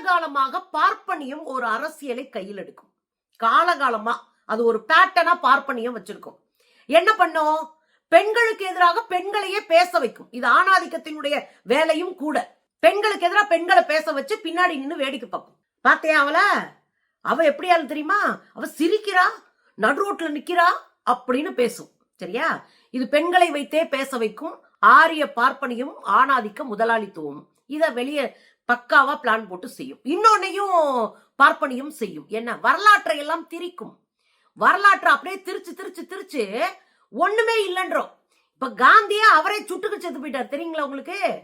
காலகாலமாக பார்ப்பனியம் ஒரு அரசியலை கையில் எடுக்கும். காலகாலமா அது ஒரு பேட்டர்னா பார்ப்பனியம் வச்சிருக்கும். என்ன பண்ணும்? பெண்களுக்கு எதிராக பெண்களையே பேச வைக்கும். இது ஆணாதிக்கத்தினுடைய வேலையும் கூட. பெண்களுக்கு எதிராக பெண்களை பேச வச்சு பின்னாடி நின்று வேடிக்கை பார்க்கும். பாத்தியா அவள? அவ எப்படி ஆளு தெரியுமா? அவ சிரிக்கிறா நடு ரோட்ல நிக்கிறா அப்படின்னு பேசும். சரியா? இது பெண்களை வைத்தே பேச வைக்கும். ஆரிய பார்ப்பனியும் ஆணாதிக்க முதலாளித்துவம். இத வெளியே பக்காவா பிளான் போட்டு செய்யும். இன்னொன்னையும் பார்ப்பனையும் செய்யும். என்ன? வரலாற்றை எல்லாம் திரிக்கும். வரலாற்றை அப்படியே திரிச்சு திரிச்சு திரிச்சு ஒண்ணுமே இல்லைன்றோம். இப்ப காந்தியா அவரே சுட்டுக்கு செத்து போயிட்டார். தெரியுங்களா உங்களுக்கு?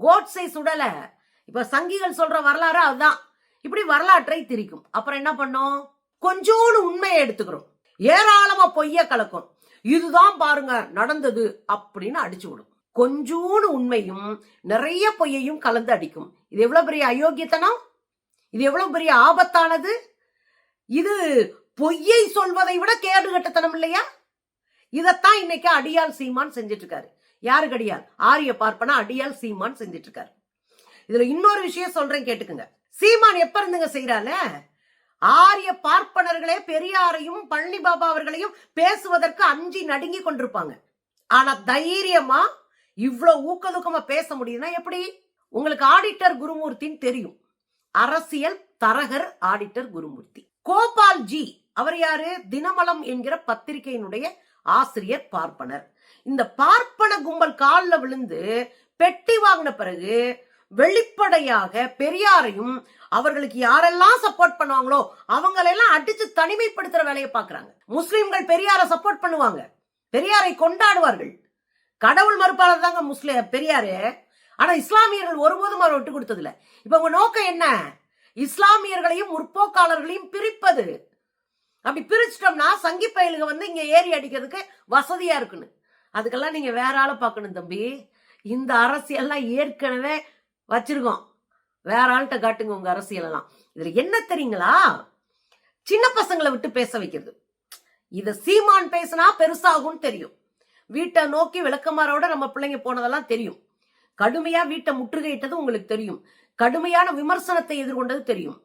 கோட்ஸை சுடல. இப்ப சங்கிகள் சொல்ற வரலாறு அதுதான். இப்படி வரலாற்றை திரிக்கும். அப்புறம் என்ன பண்ணோம்? கொஞ்சோண்டு உண்மையை எடுத்துக்கிறோம். ஏராளமா பொய்ய கலக்கும். இதுதான் பாருங்க நடந்தது அப்படின்னு அடிச்சு விடும். கொஞ்சோண்டு உண்மையும் நிறைய பொய்யையும் கலந்து அடிக்கும். இது எவ்வளவு பெரிய அயோக்கியத்தனம்? இது எவ்வளவு பெரிய ஆபத்தானது? இது பொய்யை சொல்வதை விட கேடு கட்டத்தனம் இல்லையா? இதத்தான் இன்னைக்கு அடியால் சீமான் செஞ்சிட்டு இருக்காரு யாருக்கு அடியால் ஆரிய பார்ப்பனா அடியால் சீமான் செஞ்சிட்டு இருக்காரு இதுல இன்னொரு விஷயம் சொல்றேன் கேட்டுக்குங்க. சீமான் எப்ப இருந்துங்க செய்யறால ஆரிய பார்ப்பனர்களே பெரியாரையும் பழனி பாபா அவர்களையும் பேசுவதற்கு அஞ்சி நடுங்கி கொண்டிருப்பாங்க. ஆனா தைரியமா இவ்வளவு ஊக்கதுக்கமா பேச முடியுதுன்னா எப்படி? உங்களுக்கு ஆடிட்டர் குருமூர்த்தின்னு தெரியும். அரசியல் தரகர் ஆடிட்டர் குருமூர்த்தி. கோபால் ஜி அவர் யாரு? தினமலம் என்கிற பத்திரிகையினுடைய ஆசிரியர் பார்ப்பனர். இந்த பார்ப்பன கும்பல் காலில் விழுந்து பெட்டி வாங்கின பிறகு வெளிப்படையாக பெரியாரையும் அவர்களுக்கு யாரெல்லாம் சப்போர்ட் பண்ணுவாங்களோ அவங்களெல்லாம் அடிச்சு தனிமைப்படுத்துற வேலையை பார்க்கறாங்க. முஸ்லிம்கள் பெரியாரை சப்போர்ட் பண்ணுவாங்க. பெரியாரை கொண்டாடுவார்கள். கடவுள் மறுப்பாளர் தாங்க முஸ்லிம் பெரியாரு. ஆனா இஸ்லாமியர்கள் ஒருபோதும் அவர் விட்டு கொடுத்ததில்ல. இப்ப உங்க நோக்கம் என்ன? இஸ்லாமியர்களையும் முற்போக்காளர்களையும் பிரிப்பது. அப்படி பிரிச்சிட்டோம்னா சங்கி பயலுக வந்து இங்க ஏறி அடிக்கிறதுக்கு வசதியா இருக்குன்னு. அதுக்கெல்லாம் நீங்க வேற ஆளை பார்க்கணும் தம்பி. இந்த அரசியல்லாம் ஏற்கனவே வச்சிருக்கோம். வேற ஆள்கிட்ட காட்டுங்க உங்க அரசியல் எல்லாம் இதுல என்ன தெரியுங்களா? சின்ன பசங்களை விட்டு பேச வைக்கிறது. இத சீமான் பேசினா பெருசாகும்னு தெரியும். வீட்டை நோக்கி விளக்கமாரோட நம்ம பிள்ளைங்க போனதெல்லாம் தெரியும். கடுமையா வீட்டை முற்றுகையிட்டது உங்களுக்கு தெரியும். கடுமையான விமர்சனத்தை எதிர்கொண்டது தெரியும்.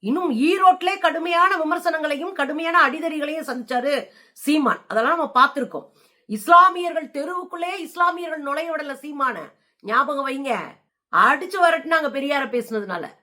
இன்னும் ஈரோட்டிலே கடுமையான விமர்சனங்களையும் கடுமையான அடிதறிகளையும் சந்திச்சாரு சீமான். அதெல்லாம் நம்ம பார்த்திருக்கோம். இஸ்லாமியர்கள் தெருவுக்குள்ளே இஸ்லாமியர்கள் நுழைய விடல சீமான. ஞாபகம் வைங்க. அடிச்சு வரட்டுனாங்க பெரியார பேசுனதுனால.